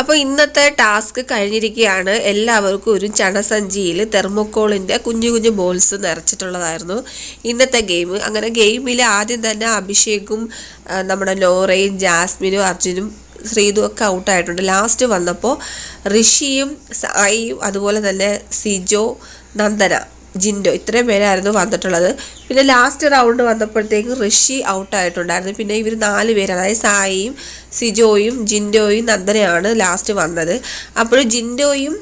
അപ്പോൾ ഇന്നത്തെ ടാസ്ക് കഴിഞ്ഞിരിക്കുകയാണ്. എല്ലാവർക്കും ഒരു ചണസഞ്ചിയിൽ തെർമോക്കോളിന്റെ കുഞ്ഞു കുഞ്ഞു ബോൾസ് നിറച്ചിട്ടുള്ളതായിരുന്നു ഇന്നത്തെ ഗെയിം. അങ്ങനെ ഗെയിമിൽ ആദ്യം തന്നെ അഭിഷേകും നമ്മുടെ ലോറയും ജാസ്മിനും അർജുനും ശ്രീതു ഒക്കെ ഔട്ടായിട്ടുണ്ട്. ലാസ്റ്റ് വന്നപ്പോൾ ഋഷിയും സായിയും അതുപോലെ തന്നെ സിജോ നന്ദന ജിൻഡോ. ഇത്രയും പേരായിരുന്നു വന്നിട്ടുള്ളത്. പിന്നെ ലാസ്റ്റ് റൗണ്ട് വന്നപ്പോഴത്തേക്ക് ഋഷി ഔട്ടായിട്ടുണ്ടായിരുന്നു പിന്നെ ഇവർ നാല് പേര് അതായത് സായിയും സിജോയും ജിൻഡോയും നന്ദനയാണ് ലാസ്റ്റ് വന്നത്. അപ്പോൾ ജിൻഡോയും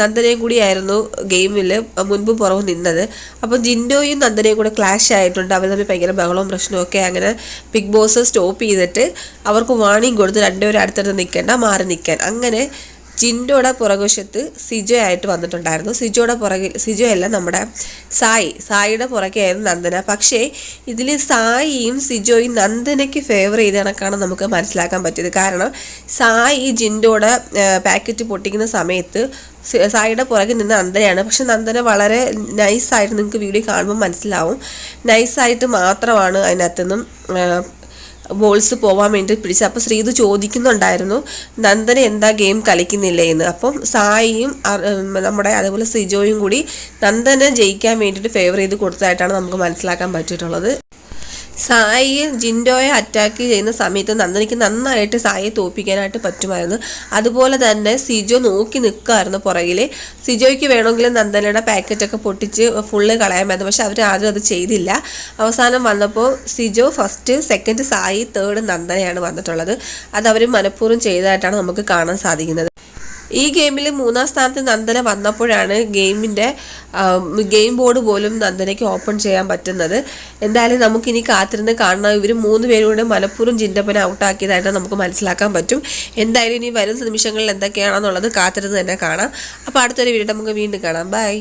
നന്ദനയും കൂടിയായിരുന്നു ഗെയിമിൽ മുൻപ് പുറവും നിന്നത്. അപ്പോൾ ജിൻഡോയും നന്ദനയും കൂടെ ക്ലാഷ് ആയിട്ടുണ്ട്. അവർ തമ്മിൽ ഭയങ്കര ബഹളവും പ്രശ്നവും ഒക്കെ അങ്ങനെ ബിഗ് ബോസ് സ്റ്റോപ്പ് ചെയ്തിട്ട് അവർക്ക് വാണിംഗ് കൊടുത്ത് രണ്ടുപേരും അടുത്തടുത്ത് നിൽക്കേണ്ട മാറി നിൽക്കാൻ. അങ്ങനെ ജിൻഡോയുടെ പുറകുവശത്ത് സിജോ ആയിട്ട് വന്നിട്ടുണ്ടായിരുന്നു. സിജോയുടെ പുറകിൽ സിജോ അല്ല നമ്മുടെ സായി. സായിയുടെ പുറകെയായിരുന്നു നന്ദന. പക്ഷേ ഇതിൽ സായിയും സിജോയും നന്ദനയ്ക്ക് ഫേവർ ചെയ്ത കണക്കാണ് നമുക്ക് മനസ്സിലാക്കാൻ പറ്റിയത്. കാരണം സായി ജിൻഡോയുടെ പാക്കറ്റ് പൊട്ടിക്കുന്ന സമയത്ത് സായിയുടെ പുറകിൽ നിന്ന് നന്ദനയാണ്. പക്ഷെ നന്ദന വളരെ നൈസായിട്ട് നിങ്ങൾക്ക് വീഡിയോ കാണുമ്പോൾ മനസ്സിലാവും. നൈസായിട്ട് മാത്രമാണ് അതിനകത്തുനിന്നും ബോൾസ് പോവാൻ വേണ്ടി പിടിച്ച്. അപ്പോൾ ശ്രീതു ചോദിക്കുന്നുണ്ടായിരുന്നു നന്ദന എന്താ ഗെയിം കളിക്കുന്നില്ലേ? എന്ന്. അപ്പം സായിയും നമ്മുടെ അതുപോലെ സിജോയും കൂടി നന്ദനെ ജയിക്കാൻ വേണ്ടിയിട്ട് ഫേവർ ചെയ്ത് കൊടുത്തതായിട്ടാണ് നമുക്ക് മനസ്സിലാക്കാൻ പറ്റിയിട്ടുള്ളത്. സായി ജിൻഡോയെ അറ്റാക്ക് ചെയ്യുന്ന സമയത്ത് നന്ദനിക്ക് നന്നായിട്ട് സായിയെ തോപ്പിക്കാനായിട്ട് പറ്റുമായിരുന്നു. അതുപോലെ തന്നെ സിജോ നോക്കി നിൽക്കുമായിരുന്നു പുറകിൽ സിജോയ്ക്ക് വേണമെങ്കിൽ നന്ദനയുടെ പാക്കറ്റൊക്കെ പൊട്ടിച്ച് ഫുള്ള് കളയാമായിരുന്നു. പക്ഷെ അവർ ആരും അത് ചെയ്തില്ല. അവസാനം വന്നപ്പോൾ Sijo first second Sai third നന്ദനയാണ് വന്നിട്ടുള്ളത്. അത് അവർ മനഃപൂർവം ചെയ്തതായിട്ടാണ് നമുക്ക് കാണാൻ സാധിക്കുന്നത്. ഈ ഗെയിമിൽ മൂന്നാം സ്ഥാനത്ത് നന്ദന വന്നപ്പോഴാണ് ഗെയിമിന്റെ ഗെയിം ബോർഡ് പോലും നന്ദനയ്ക്ക് ഓപ്പൺ ചെയ്യാൻ പറ്റുന്നത്. എന്തായാലും നമുക്കിനി കാത്തിരുന്ന് കാണണം. ഇവർ മൂന്ന് പേരും കൂടെ മലപ്പുറം ജിൻഡപ്പനെ ഔട്ടാക്കിയതായിട്ട് നമുക്ക് മനസ്സിലാക്കാൻ പറ്റും. എന്തായാലും ഇനി വരുന്ന നിമിഷങ്ങളിൽ എന്തൊക്കെയാണെന്നുള്ളത് കാത്തിരുന്ന് തന്നെ കാണാം. അപ്പോൾ അടുത്തൊരു വീഡിയോ നമുക്ക് വീണ്ടും കാണാം. ബൈ